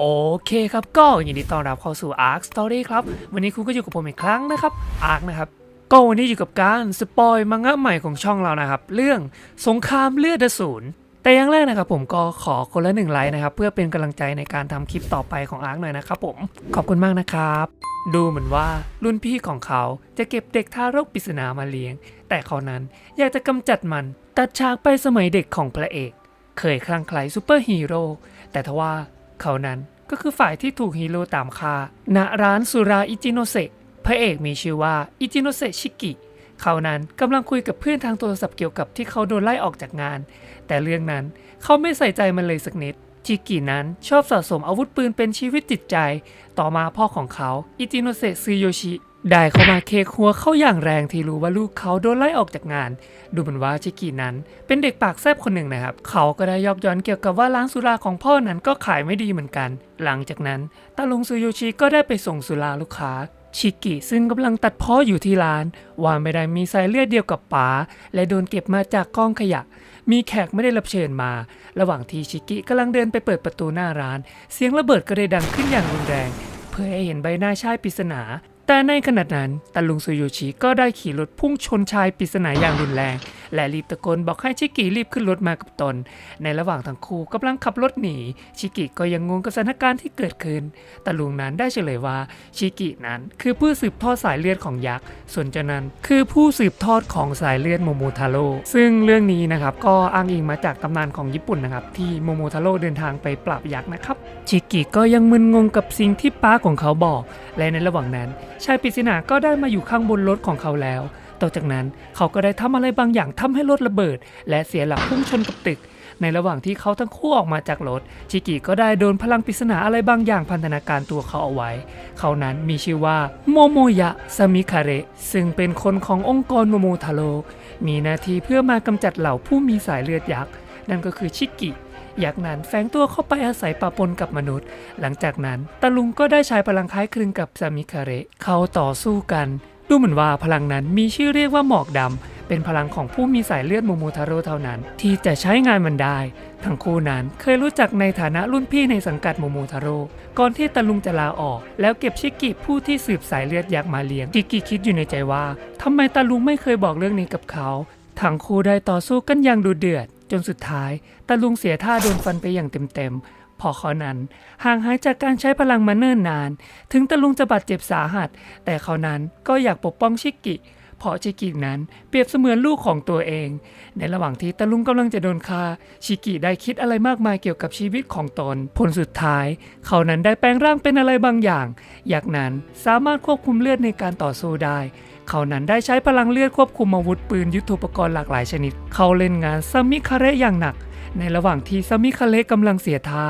โอเคครับก็ยินดีต้อนรับเข้าสู่ Ark Story ครับ วันนี้คุณก็อยู่กับผมอีกครั้งนะครับ Ark นะครับก็วันนี้อยู่กับการสปอยมังงะใหม่ของช่องเรานะครับ เรื่องสงครามเลือดอสูรแต่อย่างแรกนะครับผมก็ขอคนละหนึ่งไลค์นะครับ เพื่อเป็นกำลังใจในการทำคลิปต่อไปของ Ark หน่อยนะครับผมขอบคุณมากนะครับ ดูเหมือนว่ารุ่นพี่ของเขาจะเก็บเด็กทารกปริศนามาเลี้ยง แต่เขานั้นอยากจะกำจัดมัน ตัดฉากไปสมัยเด็กของพระเอก เคยคลั่งไคล้ซูเปอร์ฮีโร่แต่ทว่า เขานั้นก็คือฝ่ายที่ถูกฮีโร่ตามฆ่าณร้านสุราอิจิโนเซะพระเอกมีชื่อว่าอิจิโนเซะชิกิเขานั้นกำลังคุยกับเพื่อนทางโทรศัพท์เกี่ยวกับที่เขาโดนไล่ออกจากงาน แต่เรื่องนั้นเขาไม่ใส่ใจมันเลยสักนิดชิกินั้นชอบสะสมอาวุธปืนเป็นชีวิตจิตใจ ต่อมาพ่อของเขาอิจิโนเซะซึโยชิ ได้เข้ามาเคกหัวเข้าอย่างแรงที่รู้ว่าลูกเขาโดนไล่ออกจากงาน ดูเหมือนว่าชิกินั้น เป็นเด็กปากแซบคนหนึ่งนะครับ เขาก็ได้ยอกย้อนเกี่ยวกับว่าร้านสุราของพ่อนั้นก็ขายไม่ดีเหมือนกัน หลังจากนั้นตาลุงซูโยชิก็ได้ไปส่งสุราลูกค้า ชิกิซึ่งกำลังตัดพ้ออยู่ที่ร้านว่าไม่ได้มีสายเลือดเดียวกับป๋าและโดนเก็บมาจากกองขยะ มีแขกไม่ได้รับเชิญมา ระหว่างที่ชิกิกำลังเดินไปเปิดประตูหน้าร้าน เสียงระเบิดก็ได้ดังขึ้นอย่างรุนแรง เพื่อให้เห็นใบหน้าชายปริศนา แต่ในขณะนั้นตาลุงซูโยชิก็ได้ขี่รถพุ่งชนชายปริศนาอย่างรุนแรง และรีบตะโกนบอกให้ชิกิรีบขึ้นรถมากับตน ในระหว่างทั้งคู่กำลังขับรถหนี ชิกิก็ยังงงกับสถานการณ์ที่เกิดขึ้น แตาลุงนั้นได้เฉลยว่าชิกินั้นคือผู้สืบทอดสายเลือดของยักษ์ ส่วนเจนั้นคือผู้สืบทอดของสายเลือดโมโมทาโร่ซึ่งเรื่องนี้นะครับก็อ้างอิงมาจากตำนานของญี่ปุ่นนะครับที่โมโมทาโร่เดินทางไปปราบยักษ์นะครับชิกิก็ยังมึนงงกับสิ่งที่ป้าของเขาบอก และในระหว่างนั้นชายปริศนาก็ได้มาอยู่ข้างบนรถของเขาแล้ว ต่อจากนั้นเขาก็ได้ทำอะไรบางอย่างทำให้รถระเบิด และเสียหลักพุ่งชนกับตึก ในระหว่างที่เขาทั้งคู่ออกมาจากรถ ชิกิก็ได้โดนพลังปริศนาอะไรบางอย่างพันธนาการตัวเขาเอาไว้ เขานั้นมีชื่อว่าโมโมยะซามิคาเระซึ่งเป็นคนขององค์กรโมโมทาโรมีหน้าที่เพื่อมากำจัดเหล่าผู้มีสายเลือดยักษ์นั่นก็คือชิกิยักษ์นั้นแฝงตัวเข้าไปอาศัยปะปนกับมนุษย์ หลังจากนั้นตะลุงก็ได้ใช้พลังคล้ายคลึงกับซามิคาเระเขาต่อสู้กัน ดูเหมือนว่าพลังนั้นมีชื่อเรียกว่าหมอกดำ เป็นพลังของผู้มีสายเลือดโมโมทาโร่เท่านั้น ที่จะใช้งานมันได้ ทั้งคู่นั้นเคยรู้จักในฐานะรุ่นพี่ในสังกัดโมโมทาโร่ก่อนที่ตะลุงจะลาออก แล้วเก็บชิกิผู้ที่สืบสายเลือดยักษ์มาเลี้ยงชิกิคิดอยู่ในใจว่าทำไมตะลุงไม่เคยบอกเรื่องนี้กับเขาทั้งคู่ได้ต่อสู้กันอย่างดุเดือด จนสุดท้ายตะลุงเสียท่าโดนฟันไปอย่างเต็มๆ พอเขานั้นห่างหายจากการใช้พลังมาเนิ่นนาน ถึงตะลุงจะบาดเจ็บสาหัส แต่เขานั้นก็อยากปกป้องชิกิ เพราะชิกินั้นเปรียบเสมือนลูกของตัวเอง ในระหว่างที่ตะลุงกำลังจะโดนฆ่าชิกิได้คิดอะไรมากมายเกี่ยวกับชีวิตของตน ผลสุดท้าย เขานั้นได้แปลงร่างเป็นอะไรบางอย่าง อยากนั้นสามารถควบคุมเลือดในการต่อสู้ได้เขานั้นได้ใช้พลังเลือดควบคุมอาวุธปืนยุทโธปกรณ์หลากหลายชนิด เขาเล่นงานซามิคาเระอย่างหนัก ในระหว่างที่ซามิคาเระกำลังเสียท่า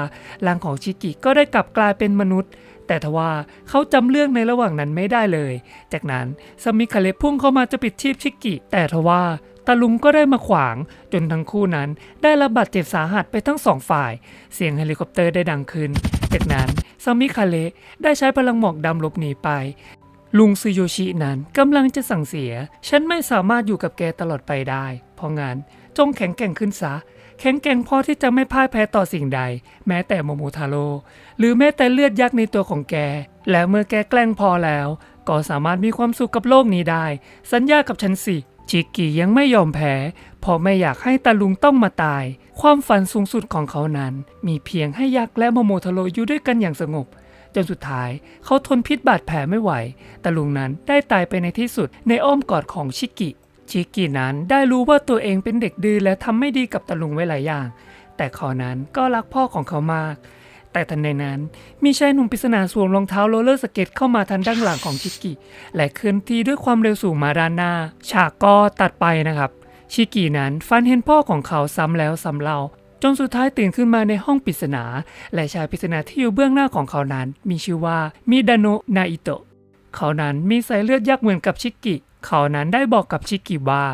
ร่างของชิกิก็ได้กลับกลายเป็นมนุษย์ แต่ทว่าเขาจำเรื่องในระหว่างนั้นไม่ได้เลย จากนั้นซามิคาเระพุ่งเข้ามาจะปิดชีพชิกิ แต่ทว่าตาลุงก็ได้มาขวาง จนทั้งคู่นั้นได้รับบาดเจ็บสาหัสไปทั้งสองฝ่าย เสียงเฮลิคอปเตอร์ได้ดังขึ้น จากนั้นซามิคาเระได้ใช้พลังหมอกดำหลบหนีไปลุงซูโยชินั้นกำลังจะสั่งเสีย ฉันไม่สามารถอยู่กับแกตลอดไปได้ เพราะงั้นจงแข็งแกร่งขึ้นซะ แข็งแกร่งพอที่จะไม่พ่ายแพ้ต่อสิ่งใด แม้แต่โมโมทาโร่หรือแม้แต่เลือดยักษ์ในตัวของแก และเมื่อแกแกล้งพอแล้ว ก็สามารถมีความสุขกับโลกนี้ได้ สัญญากับฉันสิชิกิยังไม่ยอมแพ้เพราะไม่อยากให้ตาลุงต้องมาตาย ความฝันสูงสุดของเขานั้น มีเพียงให้ยักษ์และโมโมทาโร่อยู่ด้วยกันอย่างสงบจนสุดท้ายเขาทนพิษบาดแผลไม่ไหวตาลุงนั้นได้ตายไปในที่สุดในอ้อมกอดของชิกิ ชิกินั้นได้รู้ว่าตัวเองเป็นเด็กดื้อและทำไม่ดีกับตาลุงไว้หลายอย่าง แต่ขานั้นก็รักพ่อของเขามาก แต่ทันใดนั้นมีชายหนุ่มปริศนาสวมรองเท้าโรลเลอร์สเก็ตเข้ามาทางด้านหลังของชิกิ และเคลื่อนที่ด้วยความเร็วสูงมาด้านหน้า ฉากก็ตัดไปนะครับ ชิกินั้นฝันเห็นพ่อของเขาซ้ำแล้วซ้ำเล่าจนสุดท้ายตื่นขึ้นมาในห้องปริศนา และชายปริศนาที่อยู่เบื้องหน้าของเขานั้น มีชื่อว่ามิดาโนะนาอิโตะเขานั้นมีสายเลือดยักษ์เหมือนกับชิกิ เขานั้นได้บอกกับชิกิว่า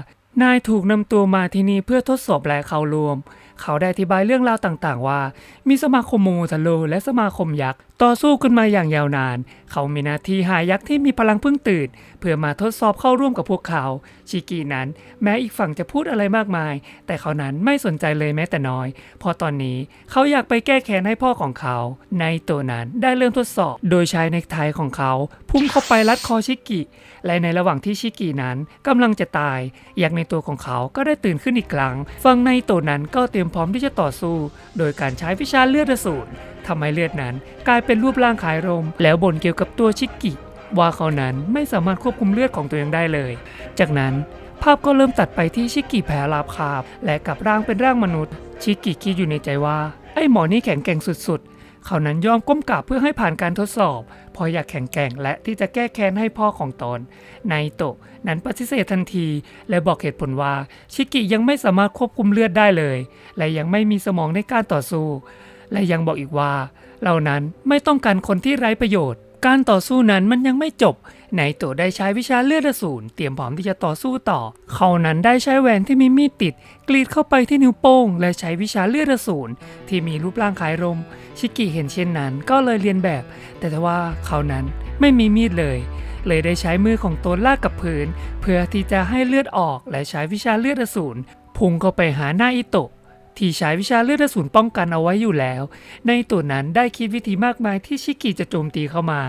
นายถูกนำตัวมาที่นี่เพื่อทดสอบและเข้ารวม เขาได้อธิบายเรื่องราวต่างๆ ว่า มีสมาคมโมโมทาโลและสมาคมยักษ์ต่อสู้กันมาอย่างยาวนาน เขามีหน้าที่หายักษ์ที่มีพลังเพิ่งตื่น เพื่อมาทดสอบเข้าร่วมกับพวกเขา ชิกินั้น แม้อีกฝั่งจะพูดอะไรมากมาย แต่เขานั้นไม่สนใจเลยแม้แต่น้อยเพราะตอนนี้เขาอยากไปแก้แค้นให้พ่อของเขา ในตัวนั้นได้เริ่มทดสอบ โดยใช้ในกไทของเขา พุ่งเข้าไปรัดคอชิกิ และในระหว่างที่ชิกินั้นกำลังจะตายยักษ์ในตัวของเขาก็ได้ตื่นขึ้นอีกครั้ง ฝั่งในตัวนั้นก็เตรียมพร้อมที่จะต่อสู้ โดยการใช้วิชาเลือดอสูร ทำให้เลือดนั้นกลายเป็นรูปร่างขายรม แล้วบ่นเกี่ยวกับตัวชิกกิ ว่าเขานั้นไม่สามารถควบคุมเลือดของตัวเองได้เลย จากนั้นภาพก็เริ่มตัดไปที่ชิกกิแพ้ราบคาบ และกลับร่างเป็นร่างมนุษย์ ชิกกิคิดอยู่ในใจว่า ไอ้หมอนี่แข็งแกร่งสุดๆ เขานั้นยอมก้มกราบเพื่อให้ผ่านการทดสอบเพราะอยากแข็งแกร่งและที่จะแก้แค้นให้พ่อของตนไนโตะนั้นปฏิเสธทันที และบอกเหตุผลว่าชิกิยังไม่สามารถควบคุมเลือดได้เลย และยังไม่มีสมองในการต่อสู้ และยังบอกอีกว่า เหล่านั้นไม่ต้องการคนที่ไร้ประโยชน์ การต่อสู้นั้นมันยังไม่จบไนโตะได้ใช้วิชาเลือดอสูรเตรียมพร้อมที่จะต่อสู้ต่อ เขานั้นได้ใช้แหวนที่มีมีดติด กรีดเข้าไปที่นิ้วโป้ง และใช้วิชาเลือดอสูรที่มีรูปร่างคล้ายรมชิกิเห็นเช่นนั้นก็เลยเรียนแบบ แต่ทว่าเขานั้นไม่มีมีดเลยเลยได้ใช้มือของตนลากกับพื้น เพื่อที่จะให้เลือดออกและใช้วิชาเลือดอสูรพุ่งเข้าไปหาหน้าอิโตะ ที่ใช้วิชาเลือดอสูรป้องกันเอาไว้อยู่แล้ว ในตัวนั้นได้คิดวิธีมากมายที่ชิกิจะโจมตีเข้ามา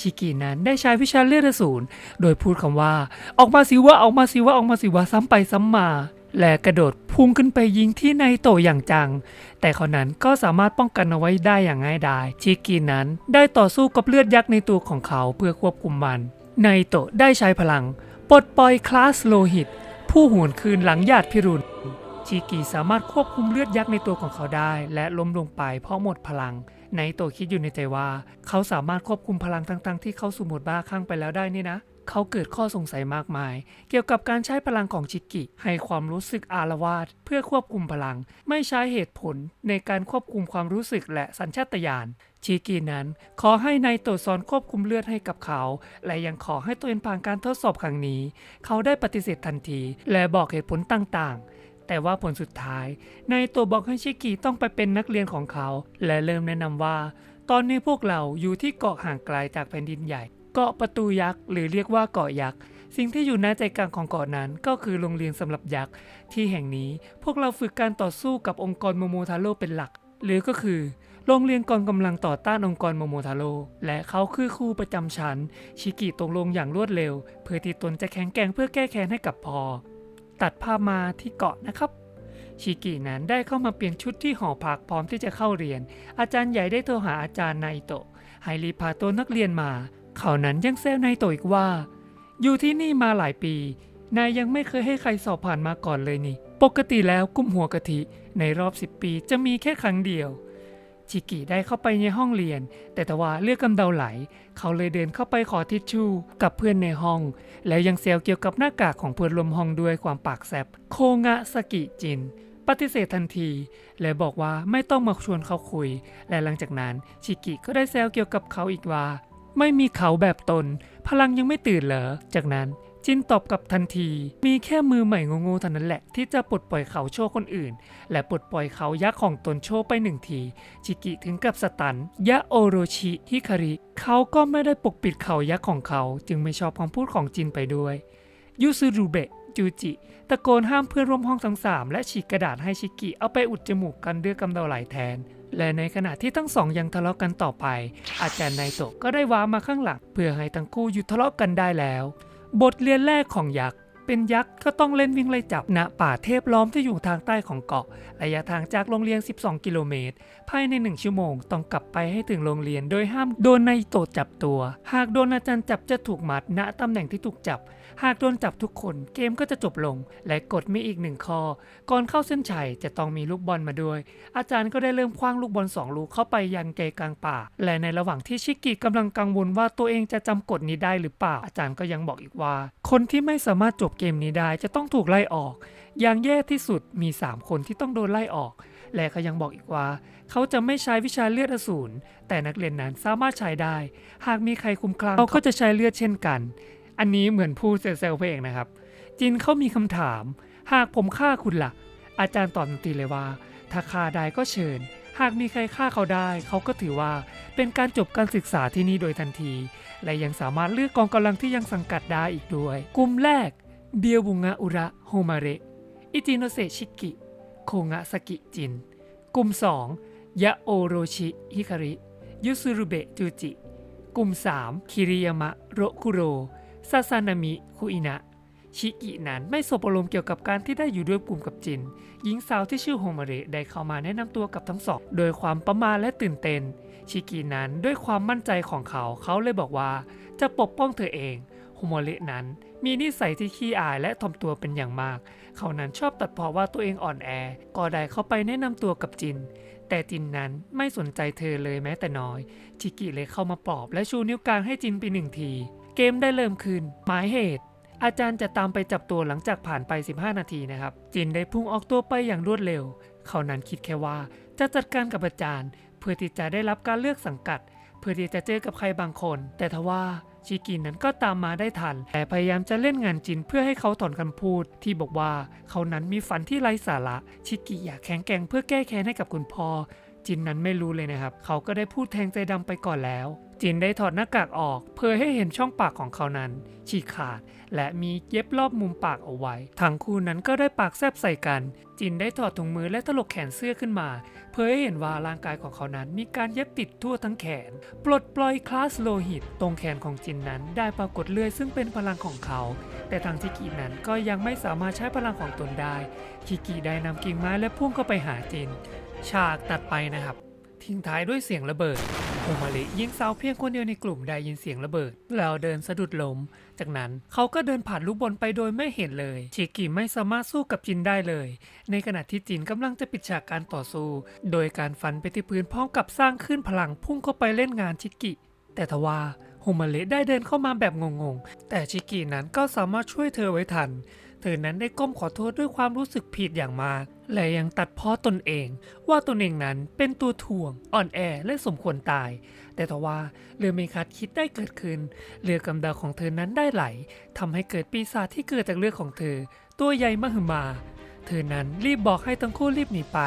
ชิกินั้นได้ใช้วิชาเลือดอสูรโดยพูดคำว่า ออกมาสิวะออกมาสิวะออกมาสิวะซ้ำไปซ้ำมา และกระโดดพุ่งขึ้นไปยิงที่ในโตอย่างจัง แต่เขานั้นก็สามารถป้องกันเอาไว้ได้อย่างง่ายดาย ชิกินั้นได้ต่อสู้กับเลือดยักษ์ในตัวของเขาเพื่อควบคุมมัน ในโตได้ใช้พลังปลดปล่อยคลาสโลหิต ผู้หวนคืนหลังญาติพิรุณ ชิกิสามารถควบคุมเลือดยักษ์ในตัวของเขาได้ และล้มลงไปเพราะหมดพลัง ในโตะคิดอยู่ในใจว่า เขาสามารถควบคุมพลังทั้งๆที่เขาสู่โหมดบ้าคลั่งไปแล้วได้นี่นะเขาเกิดข้อสงสัยมากมาย เกี่ยวกับการใช้พลังของชิกิ ให้ความรู้สึกอารวาสเพื่อควบคุมพลัง ไม่ใช้เหตุผลในการควบคุมความรู้สึกและสัญชาตญาณชิกินั้น ขอให้นายโตะสอนควบคุมเลือดให้กับเขา และยังขอให้ตัวเองผ่านการทดสอบครั้งนี้ เขาได้ปฏิเสธทันที และบอกเหตุผลต่างๆ แต่ว่าผลสุดท้ายนายโตะบอกให้ชิกิต้องไปเป็นนักเรียนของเขา และเริ่มแนะนำว่า ตอนนี้พวกเราอยู่ที่เกาะห่างไกลจากแผ่นดินใหญ่ เกาะประตูยักษ์หรือเรียกว่าเกาะยักษ์สิ่งที่อยู่ณใจกลางของเกาะนั้นก็คือโรงเรียนสำหรับยักษ์ที่แห่งนี้พวกเราฝึกการต่อสู้กับองค์กรโมโมทาโร่เป็นหลัก หรือก็คือโรงเรียนกองกำลังต่อต้านองค์กรโมโมทาโร่และเขาคือครูประจำชั้น ชิกิตกลงอย่างรวดเร็ว เพื่อที่ตนจะแข็งแกร่งเพื่อแก้แค้นให้กับพอ ตัดภาพมาที่เกาะนะครับ ชิกินั้นได้เข้ามาเปลี่ยนชุดที่หอพักพร้อมที่จะเข้าเรียน อาจารย์ใหญ่ได้โทรหาอาจารย์ไนโตะให้รีบพาตัวนักเรียนมา เขานั้นยังแซวไนโตะอีกว่า อยู่ที่นี่มาหลายปี นายยังไม่เคยให้ใครสอบผ่านมาก่อนเลยนี่ ปกติแล้วกุ้มหัวกะทิในรอบ 10 ปีจะมีแค่ครั้งเดียว ชิกิได้เข้าไปในห้องเรียน แต่ทว่าเลือดกำเดาไหล เขาเลยเดินเข้าไปขอทิชชู่กับเพื่อนในห้อง แล้วยังเซลเกี่ยวกับหน้ากากของเพื่อนรวมห้องด้วยความปากแซบโคงะสกิจิน ปฏิเสธทันที และบอกว่าไม่ต้องมาชวนเขาคุย และหลังจากนั้นชิกิก็ได้แซวเกี่ยวกับเขาอีกว่า ไม่มีเขาแบบตน พลังยังไม่ตื่นเหรอจากนั้น จินตอบกลับทันที มีแค่มือใหม่โง่ๆเท่านั้นแหละ ที่จะปลดปล่อยเขาโชว์คนอื่น และปลดปล่อยเขายักษ์ของตนโชว์ไปหนึ่งที ชิกิถึงกับสตัน ยะโอโรชิฮิคาริ เขาก็ไม่ได้ปกปิดเขายักษ์ของเขา จึงไม่ชอบคำพูดของจินไปด้วย ยูซูรุเบะจูจิ ตะโกนห้ามเพื่อนร่วมห้องทั้งสามและฉีกกระดาษให้ชิกิเอาไปอุดจมูกกันด้วยกำเดาไหลแทนและในขณะที่ทั้งสองยังทะเลาะกันต่อไป อาจารย์ไนโตะก็ได้ว้ามาข้างหลัง เพื่อให้ทั้งคู่หยุดทะเลาะกันได้แล้ว บทเรียนแรกของยักษ์เป็นยักษ์ก็ต้องเล่นวิ่งไล่จับณป่าเทพล้อมที่อยู่ทางใต้ของเกาะ ระยะทางจากโรงเรียน 12 กิโลเมตร ภายใน 1 ชั่วโมง ต้องกลับไปให้ถึงโรงเรียนโดยห้ามโดนนายโตจับตัว หากโดนอาจารย์จับจะถูกมัดณตำแหน่งที่ถูกจับ หากโดนจับทุกคนเกมก็จะจบลง และกฎมีอีกหนึ่งข้อ ก่อนเข้าเส้นชัยจะต้องมีลูกบอลมาด้วย อาจารย์ก็ได้เริ่มคว้างลูกบอลสองลูกเข้าไปยังเกกลางป่า และในระหว่างที่ชิกิกำลังกังวลว่าตัวเองจะจำกฎนี้ได้หรือเปล่า อาจารย์ก็ยังบอกอีกว่า คนที่ไม่สามารถจบเกมนี้ได้จะต้องถูกไล่ออก อย่างแย่ที่สุดมี 3 คนที่ต้องโดนไล่ออก และเขายังบอกอีกว่า เขาจะไม่ใช้วิชาเลือดอสูรแต่นักเรียนนั้นสามารถใช้ได้ หากมีใครคุมคลั่งเขาก็จะใช้เลือดเช่นกัน อันนี้เหมือนพูดเซลล์เพลงนะครับ จินเขามีคำถาม หากผมฆ่าคุณล่ะ อาจารย์ตอบทันทีเลยว่าถถ้าฆ่าได้ก็เชิญ หากมีใครฆ่าเขาได้ เขาก็ถือว่าเป็นการจบการศึกษาที่นี่โดยทันที และยังสามารถเลือกกองกำลังที่ยังสังกัดได้อีกด้วย กลุ่มแรก เบียวบุงะอุระโฮมาเระอิจิโนเซชิกิ โคงะสกิจิน กลุ่ม 2 ยะโอโรชิฮิคาริ ยุสุรุเบะจูจิ กลุ่ม 3 คิริยามะโรคุโร ซาซานามิคุอินะชิกินั้นไม่สบอารมณ์เกี่ยวกับการที่ได้อยู่ด้วยกลุ่มกับจิน หญิงสาวที่ชื่อโฮมาเระได้เข้ามาแนะนำตัวกับทั้งสอง โดยความประมาทและตื่นเต้น ชิกินั้นด้วยความมั่นใจของเขาเขาเลยบอกว่า จะปกป้องเธอเองโฮมาเระนั้นมีนิสัยที่ขี้อายและถ่อมตัวเป็นอย่างมาก เขานั้นชอบตัดเพอว่าตัวเองอ่อนแอ ก็ได้เข้าไปแนะนำตัวกับจิน แต่จินนั้นไม่สนใจเธอเลยแม้แต่น้อย ชิกิเลยเข้ามาปลอบและชูนิ้วกลางให้จินไปหนึ่งที เกมได้เริ่มขึ้น หมายเหตุ อาจารย์จะตามไปจับตัวหลังจากผ่านไป 15 นาทีนะครับ จินได้พุ่งออกตัวไปอย่างรวดเร็ว เขานั้นคิดแค่ว่าจะจัดการกับอาจารย์ เพื่อที่จะได้รับการเลือกสังกัด เพื่อที่จะเจอกับใครบางคน แต่ทว่าชิกินนั้นก็ตามมาได้ทัน แต่พยายามจะเล่นงานจินเพื่อให้เขาถอนคำพูด ที่บอกว่าเขานั้นมีฝันที่ไร้สาระ ชิกิอยากแข็งแกร่งเพื่อแก้แค้นให้กับคุณพ่อ จินนั้นไม่รู้เลยนะครับ เขาก็ได้พูดแทงใจดำไปก่อนแล้ว จินได้ถอดหน้ากากออก เพื่อให้เห็นช่องปากของเขานั้น ฉีกขาด และมีเย็บรอบมุมปากเอาไว้ ทั้งคู่นั้นก็ได้ปากแซบใส่กัน จินได้ถอดถุงมือและถลกแขนเสื้อขึ้นมา เพื่อให้เห็นว่าร่างกายของเขานั้นมีการเย็บติดทั่วทั้งแขน ปลดปล่อยคลาสโลหิต ตรงแขนของจินนั้นได้ปรากฏเลือดซึ่งเป็นพลังของเขา แต่ทางชิกินั้นก็ยังไม่สามารถใช้พลังของตนได้ชิกิได้นำกิ่งไม้และพุ่งเข้าไปหาจิน ฉากตัดไปนะครับ ทิ้งท้ายด้วยเสียงระเบิดโอมาริยิงเสาเพียงคนเดียวในกลุ่มได้ยินเสียงระเบิด แล้วเดินสะดุดล้ม จากนั้นเขาก็เดินผ่านลูกบอลไปโดยไม่เห็นเลย ชิกิไม่สามารถสู้กับจินได้เลย ในขณะที่จินกำลังจะปิดฉากการต่อสู้ โดยการฟันไปที่พื้นพร้อมกับสร้างขึ้นพลังพุ่งเข้าไปเล่นงานชิกิ แต่ทว่าโฮมาเละได้เดินเข้ามาแบบงงๆ แต่ชิกินั้นก็สามารถช่วยเธอไว้ทัน เธอนั้นได้ก้มขอโทษด้วยความรู้สึกผิดอย่างมาก และยังตัดพ้อตนเอง ว่าตนเองนั้นเป็นตัวถ่วง อ่อนแอและสมควรตาย แต่ทว่าเรือไม่คาดคิดได้เกิดขึ้น เรือกำเดาของเธอนั้นได้ไหลทำให้เกิดปีศาจที่เกิดจากเลือดของเธอ ตัวใหญ่มหึมา เธอนั้นรีบบอกให้ทั้งคู่รีบหนีไป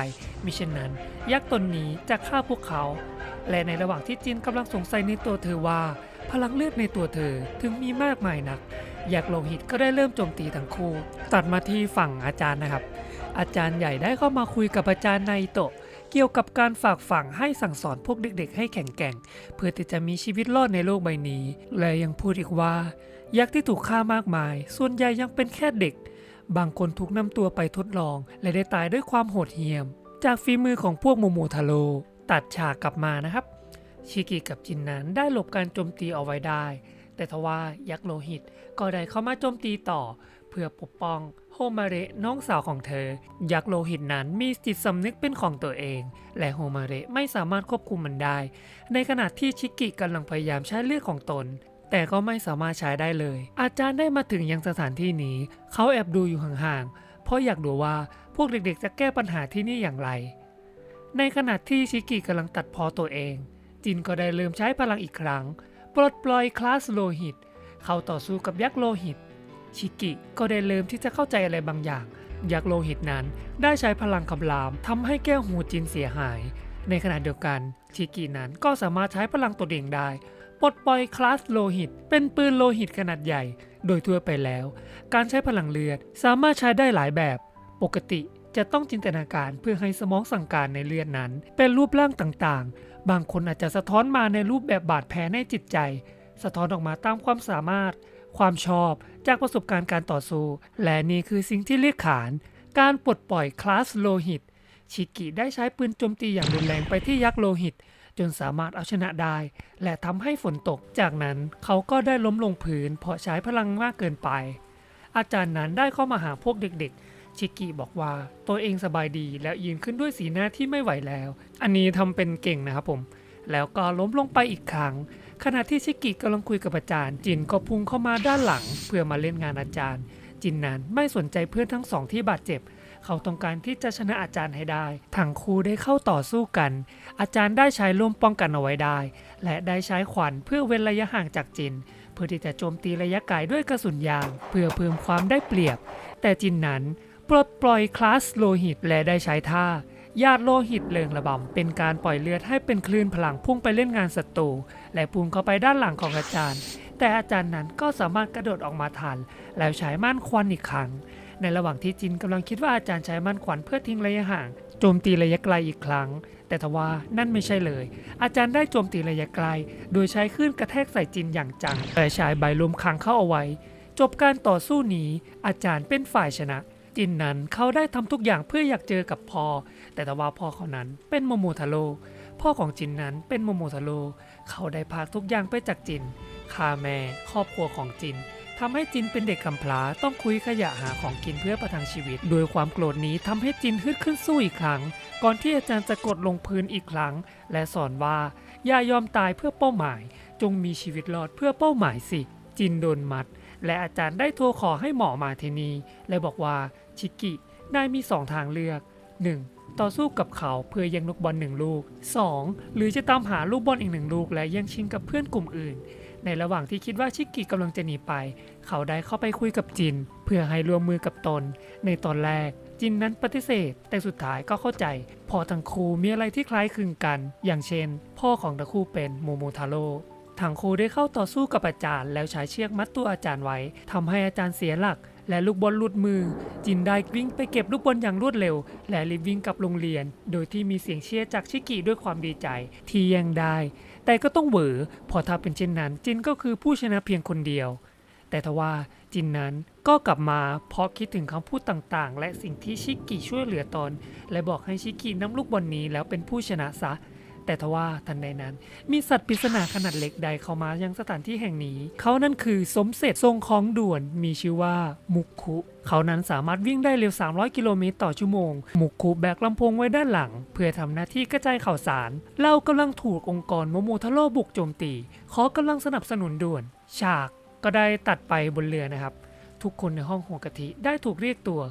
มิเช่นนั้น ยักษ์ตนนี้จะฆ่าพวกเขา และในระหว่างที่จินกำลังสงสัยในตัวเธอว่า พลังเลือดในตัวเธอถึงมีมากมายนัก ยักโลหิตก็ได้เริ่มโจมตีทั้งคู่ ตัดมาที่ฝั่งอาจารย์นะครับ อาจารย์ใหญ่ได้เข้ามาคุยกับอาจารย์ไนโตะเกี่ยวกับการฝากฝังให้สั่งสอนพวกเด็กๆ ให้แข็งแกร่ง เพื่อที่จะมีชีวิตรอดในโลกใบนี้ และยังพูดอีกว่า ยักษ์ที่ถูกฆ่ามากมาย ส่วนใหญ่ยังเป็นแค่เด็ก บางคนถูกนำตัวไปทดลอง และได้ตายด้วยความโหดเหี้ยม จากฝีมือของพวกโมโมทาโรตัดฉากกลับมานะครับ ชิกิกับจินนั้นได้หลบการโจมตีเอาไว้ได้ แต่ทว่ายักษ์โลหิตก็ได้เข้ามาโจมตีต่อ เพื่อปกป้องโฮมาเรน้องสาวของเธอ ยักษ์โลหิตนั้นมีจิตสำนึกเป็นของตัวเอง และโฮมาเรไม่สามารถควบคุมมันได้ ในขณะที่ชิกิกำลังพยายามใช้เลือดของตน แต่ก็ไม่สามารถใช้ได้เลย อาจารย์ได้มาถึงยังสถานที่นี้ เขาแอบดูอยู่ห่างๆเพราะอยากดูว่าพวกเด็กๆ จะแก้ปัญหาที่นี่อย่างไร ในขณะที่ชิกิกำลังตัดพอตัวเองจินก็ได้เริ่มใช้พลังอีกครั้ง ปลดปล่อยคลาสโลหิต เขาต่อสู้กับยักษ์โลหิต ชิกิก็ได้เริ่มที่จะเข้าใจอะไรบางอย่าง ยักษ์โลหิตนั้นได้ใช้พลังคำรามทำให้แก้วหูจินเสียหาย ในขณะเดียวกันชิกินั้นก็สามารถใช้พลังตัวเองได้ปลดปล่อยคลาสโลหิต เป็นปืนโลหิตขนาดใหญ่ โดยทั่วไปแล้ว การใช้พลังเลือดสามารถใช้ได้หลายแบบ ปกติจะต้องจินตนาการเพื่อให้สมองสั่งการในเลือดนั้น เป็นรูปร่างต่างๆ บางคนอาจจะสะท้อนมาในรูปแบบบาดแผลในจิตใจ สะท้อนออกมาตามความสามารถ ความชอบจากประสบการณ์การต่อสู้ และนี่คือสิ่งที่เรียกขาน การปลดปล่อยคลาสโลหิต ชิกิได้ใช้ปืนโจมตีอย่างรุนแรงไปที่ยักษ์โลหิต จนสามารถเอาชนะได้ และทำให้ฝนตก จากนั้นเขาก็ได้ล้มลงพื้นเพราะใช้พลังมากเกินไป อาจารย์นั้นได้เข้ามาหาพวกเด็กๆ ชิกิบอกว่าตัวเองสบายดีและยืนขึ้นด้วยสีหน้าที่ไม่ไหวแล้ว อันนี้ทำเป็นเก่งนะครับผม แล้วก็ล้มลงไปอีกครั้ง ขณะที่ชิกิกำลังคุยกับอาจารย์ จินก็พุ่งเข้ามาด้านหลัง เพื่อมาเล่นงานอาจารย์ จินนั้นไม่สนใจเพื่อนทั้งสองที่บาดเจ็บ เขาต้องการที่จะชนะอาจารย์ให้ได้ทั้งคู่ได้เข้าต่อสู้กัน อาจารย์ได้ใช้ร่วมป้องกันเอาไว้ได้ และได้ใช้ขวัญเพื่อเว้นระยะห่างจากจินเพื่อที่จะโจมตีระยะไกลด้วยกระสุนยาง เพื่อเพิ่มความได้เปรียบ แต่จินนั้น ปลดปล่อยคลาสโลหิตและได้ใช้ท่าญาติโลหิตเลิงระบำเป็นการปล่อยเลือดให้เป็นคลื่นพลังพุ่งไปเล่นงานศัตรูและพุ่งเข้าไปด้านหลังของอาจารย์ แต่อาจารย์นั้นก็สามารถกระโดดออกมาทัน แล้วใช้ม่านควันอีกครั้ง ในระหว่างที่จินกำลังคิดว่าอาจารย์ใช้ม่านควันเพื่อทิ้งระยะห่างโจมตีระยะไกลอีกครั้ง แต่ทว่านั่นไม่ใช่เลย อาจารย์ได้โจมตีระยะไกล โดยใช้คลื่นกระแทกใส่จินอย่างจังแต่ใช้ใบลมค้างเข้าเอาไว้ จบการต่อสู้นี้อาจารย์เป็นฝ่ายชนะ จินนั้นเขาได้ทำทุกอย่างเพื่ออยากเจอกับพ่อแต่ทว่าพ่อเขานั้นเป็นโมโมทาโร่พ่อของจินนั้นเป็นโมโมทาโร่เขาได้พากทุกอย่างไปจากจินฆ่าแม่ครอบครัวของจินทำให้จินเป็นเด็กกำพร้าต้องคุยขยะหาของกินเพื่อประทังชีวิต โดยความโกรธนี้ทำให้จินฮึดขึ้นสู้อีกครั้ง ก่อนที่อาจารย์จะกดลงพื้นอีกครั้ง และสอนว่าอย่ายอมตายเพื่อเป้าหมาย จงมีชีวิตรอดเพื่อเป้าหมายสิ จินโดนมัด และอาจารย์ได้โทรขอให้หมอมาที่นี่และบอกว่า ชิกิ นายมีสองทางเลือก 1. ต่อสู้กับเขาเพื่อแยังลูกบอลหนึ่งลูก 2. หรือจะตามหาลูกบอลอีกหนึ่งลูกและแย่งชิงกับเพื่อนกลุ่มอื่น ในระหว่างที่คิดว่าชิกิกำลังจะหนีไป เขาได้เข้าไปคุยกับจิน เพื่อให้ร่วมมือกับตน ในตอนแรกจินนั้นปฏิเสธ แต่สุดท้ายก็เข้าใจ พอทั้งคู่มีอะไรที่คล้ายคลึงกัน อย่างเช่น พ่อของทั้งคู่เป็นโมโมทาโร่ทั้งคู่ได้เข้าต่อสู้กับอาจารย์ แล้วใช้เชือกมัดตัวอาจารย์ไว้ทำให้อาจารย์เสียหลัก และลูกบอลหลุดมือ จินได้วิ่งไปเก็บลูกบอลอย่างรวดเร็ว และรีบวิ่งกลับโรงเรียน โดยที่มีเสียงเชียร์จากชิกิด้วยความดีใจที่ยังได้ แต่ก็ต้องเหวอเพอถ้าเป็นเช่นนั้น จินก็คือผู้ชนะเพียงคนเดียว แต่ทว่าจินนั้นก็กลับมาเพราะคิดถึงคำพูดต่างๆ และสิ่งที่ชิกิช่วยเหลือตอน และบอกให้ชิกินำลูกบอลนี้แล้วเป็นผู้ชนะซะ แต่ทว่าทันใดนั้น มีสัตว์ปริศนาขนาดเล็กใดเข้ามายังสถานที่แห่งนี้ เขานั่นคือสมเสร็จทรงของด่วนมีชื่อว่ามุกคุเขานั้นสามารถวิ่งได้เร็ว 300 กิโลเมตรต่อชั่วโมง มุกคุแบกลำโพงไว้ด้านหลัง เพื่อทำหน้าที่กระจายข่าวสาร เรากำลังถูกองค์กรโมโมทาโร่บุกโจมตี ขอกำลังสนับสนุนด่วน ฉากก็ได้ตัดไปบนเรือนะครับ ทุกคนในห้องหัวกะทิได้ถูกเรียกตัว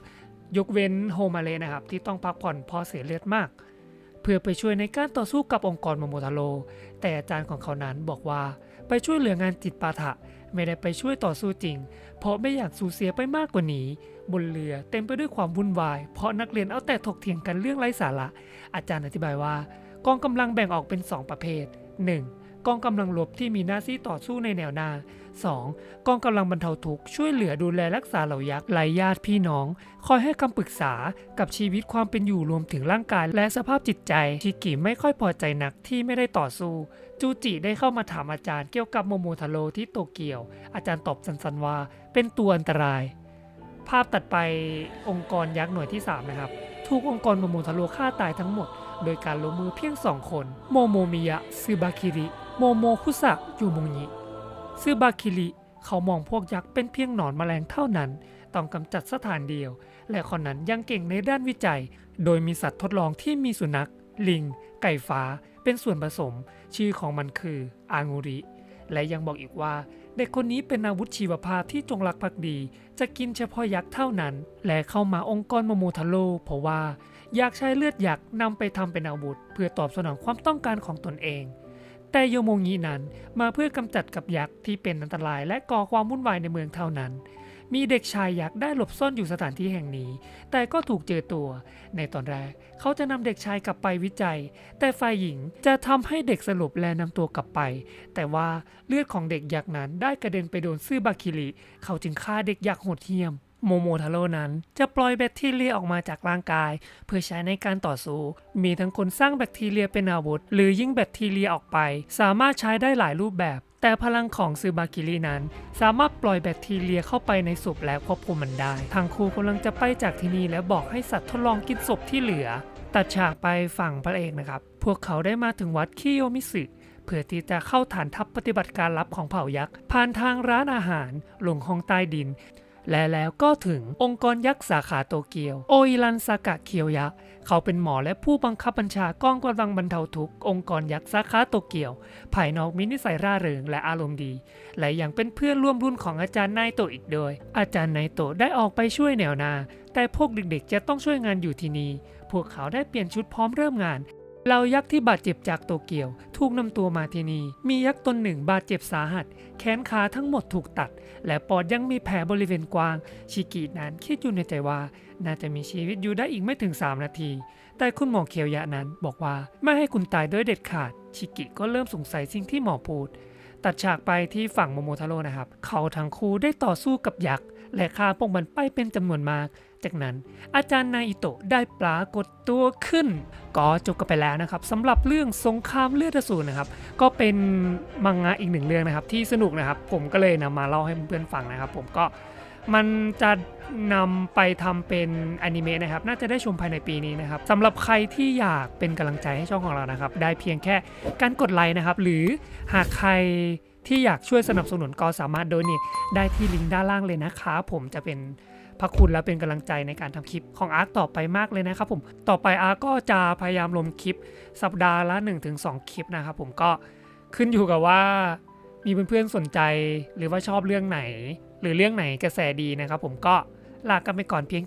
ยกเว้นโฮมาเลนะครับ ที่ต้องพักผ่อนเพอเสียเลือดมาก พื่อไปช่วยในการต่อสู้กับองค์กรโมโมทาโร่แต่อาจารย์ของเขานั้นบอกว่าไปช่วยเหลืองานจิตปาถะไม่ได้ไปช่วยต่อสู้จริง เพราะไม่อยากสูญเสียไปมากกว่านี้ บนเรือเต็มไปด้วยความวุ่นวาย เพราะนักเรียนเอาแต่ถกเถียงกันเรื่องไร้สาระ อาจารย์อธิบายว่ากองกำลังแบ่งออกเป็น 2 ประเภท 1. กองกำลังรบที่มีหน้าที่ต่อสู้ในแนวหน้า 2. กองกำลังบรรเทาทุกข์ช่วยเหลือดูแลรักษาเหล่ายักษ์ไร้ญาติพี่น้อง คอยให้คำปรึกษากับชีวิตความเป็นอยู่รวมถึงร่างกายและสภาพจิตใจ ชิกิไม่ค่อยพอใจนักที่ไม่ได้ต่อสู้ จูจิได้เข้ามาถามอาจารย์เกี่ยวกับโมโมทาโร่ที่โตเกียว อาจารย์ตอบสั้นๆว่า เป็นตัวอันตราย ภาพตัดไปองค์กรยักษ์หน่วยที่ 3 นะครับถูกองค์กรโมโมทาโร่ฆ่าตายทั้งหมด โดยการลงมือเพียงสองคน โมโมมิยะซึบาคิริ โมโมคุสะอยู่มงยิซึบาคิริเขามองพวกยักษ์เป็นเพียงหนอนแมลงเท่านั้น ต้องกำจัดสถานเดียว และคนนั้นยังเก่งในด้านวิจัย โดยมีสัตว์ทดลองที่มีสุนัข ลิง ไก่ฟ้า เป็นส่วนผสม ชื่อของมันคืออางูริ และยังบอกอีกว่า เด็กคนนี้เป็นอาวุธชีวภาพที่จงรักภักดี จะกินเฉพาะยักษ์เท่านั้น และเข้ามาองค์กรโมโมทาโร่เพราะว่าอยากใช้เลือดยักษ์นำไปทำเป็นอาวุธ เพื่อตอบสนองความต้องการของตนเอง แต่โยโมงีนั้นมาเพื่อกำจัดกับยักษ์ที่เป็นอันตรายและก่อความวุ่นวายในเมืองเท่านั้น มีเด็กชายยักษ์ได้หลบซ่อนอยู่สถานที่แห่งนี้ แต่ก็ถูกเจอตัว ในตอนแรกเขาจะนำเด็กชายกลับไปวิจัย แต่ฝ่ายหญิงจะทำให้เด็กสลบและนำตัวกลับไป แต่ว่าเลือดของเด็กยักษ์นั้นได้กระเด็นไปโดนซื่อบาคิริเขาจึงฆ่าเด็กยักษ์โหดเหี้ยม โมโมทาโร่นั้น จะปล่อยแบคทีเรียออกมาจากร่างกาย เพื่อใช้ในการต่อสู้ มีทั้งคนสร้างแบคทีเรียเป็นอาวุธ หรือยิ่งแบคทีเรียออกไป สามารถใช้ได้หลายรูปแบบ แต่พลังของซูบากิรินั้น สามารถปล่อยแบคทีเรียเข้าไปในศพและควบคุมมันได้ ทางครูกำลังจะไปจากที่นี่และบอกให้สัตว์ทดลองกินศพที่เหลือ ตัดฉากไปฝั่งพระเอกนะครับ พวกเขาได้มาถึงวัดคิโยมิสึเพื่อที่จะเข้าฐานทัพปฏิบัติการลับของเผ่ายักษ์ผ่านทางร้านอาหารลงห้องใต้ดิน และแล้วก็ถึงองค์กรยักษ์สาขาโตเกียว โออิรันซากะเคียวยักษ์เขาเป็นหมอและผู้บังคับบัญชากองกำลังบรรเทาทุกข์องค์กรยักษ์สาขาโตเกียว ภายนอกมีนิสัยร่าเริงและอารมณ์ดี และยังเป็นเพื่อนร่วมรุ่นของอาจารย์นายโตอีกด้วย อาจารย์นายโตได้ออกไปช่วยแนวหน้าแต่พวกเด็กๆ จะต้องช่วยงานอยู่ที่นี่พวกเขาได้เปลี่ยนชุดพร้อมเริ่มงาน เรายักษ์ที่บาดเจ็บจากโตเกียว ถูกนำตัวมาที่นี่มียักษ์ตนหนึ่งบาดเจ็บสาหัส แขนขาทั้งหมดถูกตัด และปอดยังมีแผลบริเวณกว้าง ชิกินั้นคิดอยู่ในใจว่า น่าจะมีชีวิตอยู่ได้อีกไม่ถึง 3 นาที แต่คุณหมอเคียวยะนั้นบอกว่าไม่ให้คุณตายด้วยเด็ดขาด ชิกิก็เริ่มสงสัยสิ่งที่หมอพูด ตัดฉากไปที่ฝั่งโมโมทาโร่นะครับ เขาทั้งคู่ได้ต่อสู้กับยักษ์และฆ่าพวกมันไปเป็นจำนวนมาก จากนั้น อาจารย์นาอิโตะได้ปรากฏตัวขึ้น ก็จบกันไปแล้วนะครับสำหรับเรื่องสงครามเลือดอสูรนะครับ ก็เป็นมังงะอีกหนึ่งเรื่องนะครับ ที่สนุกนะครับ ผมก็เลยนำมาเล่าให้เพื่อนๆฟังนะครับ ผมก็มันจะนำไปทำเป็นอนิเมะนะครับ น่าจะได้ชมภายในปีนี้นะครับสำหรับใครที่อยากเป็นกำลังใจให้ช่องของเรานะครับ ได้เพียงแค่การกดไลค์นะครับ หรือหากใครที่อยากช่วยสนับสนุนก็สามารถโดเนทได้ที่ลิงก์ด้านล่างเลยนะครับผมจะเป็น พระคุณและเป็นกำลังใจในการทำคลิปของอาร์คต่อไปมากเลยนะครับผมต่อไปอาร์คก็จะพยายามลงคลิปสัปดาห์ละ 1-2 คลิปนะครับผมก็ขึ้นอยู่กับว่ามีเพื่อนๆสนใจหรือว่าชอบเรื่องไหน หรือเรื่องไหนกระแสดีนะครับผมก็ลากันไปก่อนเพียง